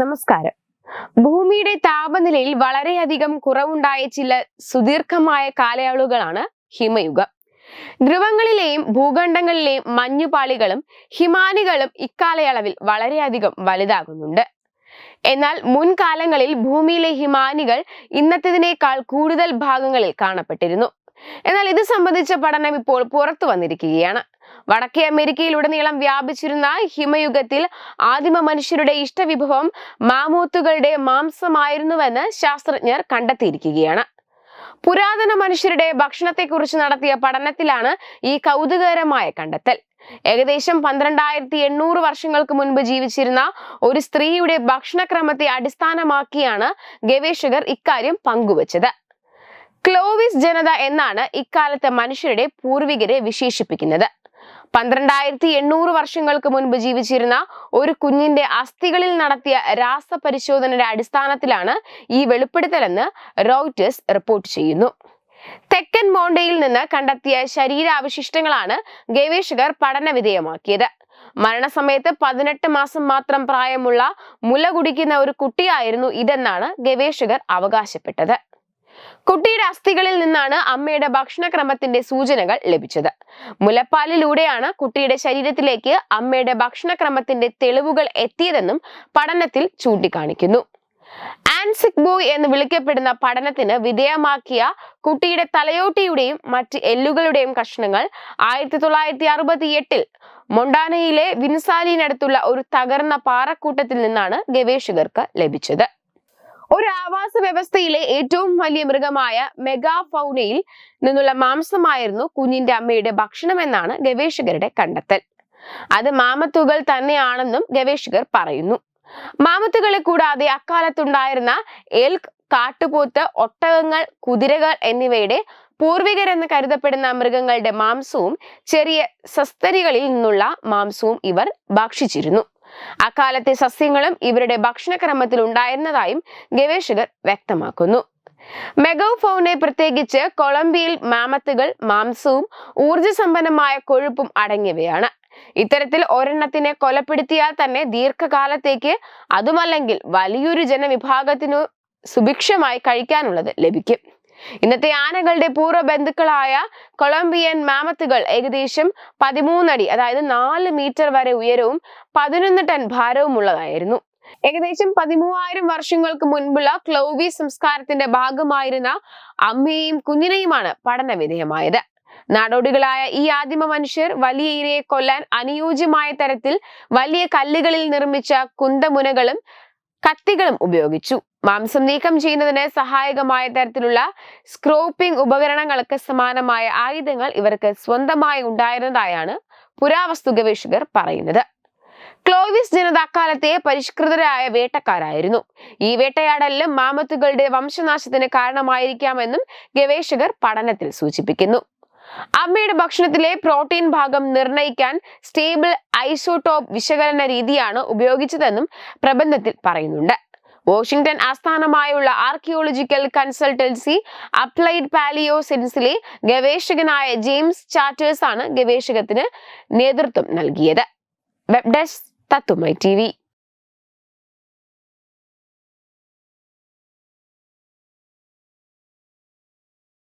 നമസ്കാരം. ഭൂമിയുടെ താപനിലയിൽ വളരെയധികം കുറവുണ്ടായ ചില സുദീർഘമായ കാലയളവുകളാണ് ഹിമയുഗം. ധ്രുവങ്ങളിലെയും ഭൂഖണ്ഡങ്ങളിലെയും മഞ്ഞുപാളികളും ഹിമാനികളും ഇക്കാലയളവിൽ വളരെയധികം വലുതാകുന്നുണ്ട്. എന്നാൽ മുൻകാലങ്ങളിൽ ഭൂമിയിലെ ഹിമാനികൾ ഇന്നത്തേതിനേക്കാൾ കൂടുതൽ ഭാഗങ്ങളിൽ കാണപ്പെട്ടിരുന്നു. എന്നാൽ ഇത് സംബന്ധിച്ച പഠനം ഇപ്പോൾ പുറത്തു വന്നിരിക്കുകയാണ്. വടക്കേ അമേരിക്കയിലുടനീളം വ്യാപിച്ചിരുന്ന ഹിമയുഗത്തിൽ ആദിമ മനുഷ്യരുടെ ഇഷ്ടവിഭവം മാമൂത്തുകളുടെ മാംസമായിരുന്നുവെന്ന് ശാസ്ത്രജ്ഞർ കണ്ടെത്തിയിരിക്കുകയാണ്. പുരാതന മനുഷ്യരുടെ ഭക്ഷണത്തെക്കുറിച്ച് നടത്തിയ പഠനത്തിലാണ് ഈ കൗതുകകരമായ കണ്ടെത്തൽ. ഏകദേശം പന്ത്രണ്ടായിരത്തി എണ്ണൂറ് വർഷങ്ങൾക്ക് മുൻപ് ജീവിച്ചിരുന്ന ഒരു സ്ത്രീയുടെ ഭക്ഷണക്രമത്തെ അടിസ്ഥാനമാക്കിയാണ് ഗവേഷകർ ഇക്കാര്യം പങ്കുവച്ചത്. ക്ലോവിസ് ജനത എന്നാണ് ഇക്കാലത്തെ മനുഷ്യരുടെ പൂർവികരെ വിശേഷിപ്പിക്കുന്നത്. പന്ത്രണ്ടായിരത്തി എണ്ണൂറ് വർഷങ്ങൾക്ക് മുൻപ് ജീവിച്ചിരുന്ന ഒരു കുഞ്ഞിന്റെ അസ്ഥികളിൽ നടത്തിയ രാസപരിശോധനയുടെ അടിസ്ഥാനത്തിലാണ് ഈ വെളിപ്പെടുത്തലെന്ന് റോയിറ്റേഴ്സ് റിപ്പോർട്ട് ചെയ്യുന്നു. തെക്കൻ മോണ്ടയിൽ നിന്ന് കണ്ടെത്തിയ ശരീരാവശിഷ്ടങ്ങളാണ് ഗവേഷകർ പഠനവിധേയമാക്കിയത്. മരണസമയത്ത് പതിനെട്ട് മാസം മാത്രം പ്രായമുള്ള മുല കുടിക്കുന്ന ഒരു കുട്ടിയായിരുന്നു ഇതെന്നാണ് ഗവേഷകർ അവകാശപ്പെട്ടത്. കുട്ടിയുടെ അസ്ഥികളിൽ നിന്നാണ് അമ്മയുടെ ഭക്ഷണക്രമത്തിന്റെ സൂചനകൾ ലഭിച്ചത്. മുലപ്പാലിലൂടെയാണ് കുട്ടിയുടെ ശരീരത്തിലേക്ക് അമ്മയുടെ ഭക്ഷണക്രമത്തിന്റെ തെളിവുകൾ എത്തിയതെന്നും പഠനത്തിൽ ചൂണ്ടിക്കാണിക്കുന്നു. ആൻസിക് ബോയ് എന്ന് വിളിക്കപ്പെടുന്ന പഠനത്തിന് വിധേയമാക്കിയ കുട്ടിയുടെ തലയോട്ടിയുടെയും മറ്റ് എല്ലുകളുടെയും കഷ്ണങ്ങൾ ആയിരത്തി തൊള്ളായിരത്തി അറുപത്തി എട്ടിൽ മൊണ്ടാനയിലെ വിൻസാലിനടുത്തുള്ള ഒരു തകർന്ന പാറക്കൂട്ടത്തിൽ നിന്നാണ് ഗവേഷകർക്ക് ലഭിച്ചത്. ഒരു ആവാസ വ്യവസ്ഥയിലെ ഏറ്റവും വലിയ മൃഗമായ മെഗാഫൗനയിൽ നിന്നുള്ള മാംസമായിരുന്നു കുഞ്ഞിന്റെ അമ്മയുടെ ഭക്ഷണം എന്നാണ് ഗവേഷകരുടെ കണ്ടെത്തൽ. അത് മാമത്തുകൾ തന്നെയാണെന്നും ഗവേഷകർ പറയുന്നു. മാമത്തുകളെ കൂടാതെ അക്കാലത്തുണ്ടായിരുന്ന എൽക്ക് കാട്ടുപോത്ത് ഒട്ടകങ്ങൾ കുതിരകൾ എന്നിവയുടെ പൂർവികരെന്ന് കരുതപ്പെടുന്ന മൃഗങ്ങളുടെ മാംസവും ചെറിയ സസ്തനികളിൽ നിന്നുള്ള മാംസവും ഇവർ ഭക്ഷിച്ചിരുന്നു. അക്കാലത്തെ സസ്യങ്ങളും ഇവരുടെ ഭക്ഷണക്രമത്തിൽ ഉണ്ടായിരുന്നതായും ഗവേഷകർ വ്യക്തമാക്കുന്നു. മെഗോഫോനെ പ്രത്യേകിച്ച് കൊളംബിയയിൽ മാമത്തുകൾ മാംസവും ഊർജസമ്പന്നമായ കൊഴുപ്പും അടങ്ങിയവയാണ്. ഇത്തരത്തിൽ ഒരെണ്ണത്തിനെ കൊലപ്പെടുത്തിയാൽ തന്നെ ദീർഘകാലത്തേക്ക് അതുമല്ലെങ്കിൽ വലിയൊരു ജനവിഭാഗത്തിനു സുഭിക്ഷമായി കഴിക്കാനുള്ളത് ലഭിക്കും. ഇന്നത്തെ ആനകളുടെ പൂർവ ബന്ധുക്കളായ കൊളംബിയൻ മാമത്തുകൾ ഏകദേശം പതിമൂന്നടി അതായത് നാല് മീറ്റർ വരെ ഉയരവും പതിനൊന്ന് ടൺ ഭാരവും ഉള്ളതായിരുന്നു. ഏകദേശം പതിമൂവായിരം വർഷങ്ങൾക്ക് മുൻപുള്ള ക്ലൗവി സംസ്കാരത്തിന്റെ ഭാഗമായിരുന്ന അമ്മയെയും കുഞ്ഞിനെയുമാണ് പഠന വിധേയമായത് നാടോടികളായ ഈ ആദിമ മനുഷ്യർ വലിയ ഇരയെ കൊല്ലാൻ അനുയോജ്യമായ തരത്തിൽ വലിയ കല്ലുകളിൽ നിർമ്മിച്ച കുന്തമുനകളും കത്തികളും ഉപയോഗിച്ചു. മാംസം നീക്കം ചെയ്യുന്നതിന് സഹായകമായ തരത്തിലുള്ള സ്ക്രോപ്പിംഗ് ഉപകരണങ്ങൾക്ക് സമാനമായ ആയുധങ്ങൾ ഇവർക്ക് സ്വന്തമായി ഉണ്ടായിരുന്നതായാണ് പുരാവസ്തു ഗവേഷകർ പറയുന്നത്. ക്ലോവിസ് ജനത അക്കാലത്തെ പരിഷ്കൃതരായ വേട്ടക്കാരായിരുന്നു. ഈ വേട്ടയാടലിലും മാമത്തുകളുടെ വംശനാശത്തിന് കാരണമായിരിക്കാമെന്നും ഗവേഷകർ പഠനത്തിൽ സൂചിപ്പിക്കുന്നു. അമ്മയുടെ ഭക്ഷണത്തിലെ പ്രോട്ടീൻ ഭാഗം നിർണയിക്കാൻ സ്റ്റേബിൾ ഐസോടോപ്പ് വിശകലന രീതിയാണ് ഉപയോഗിച്ചതെന്നും പ്രബന്ധത്തിൽ പറയുന്നുണ്ട്. വാഷിംഗ്ടൺ ആസ്ഥാനമായുള്ള ആർക്കിയോളജിക്കൽ കൺസൾട്ടൻസി അപ്ലൈഡ് പാലിയോസെൻസിലെ ഗവേഷകനായ ജെയിംസ് ചാറ്റേഴ്സ് ആണ് ഗവേഷകത്തിന് നേതൃത്വം നൽകിയത്. വെബ് ഡെസ്ക് തത്തുമൈ ടി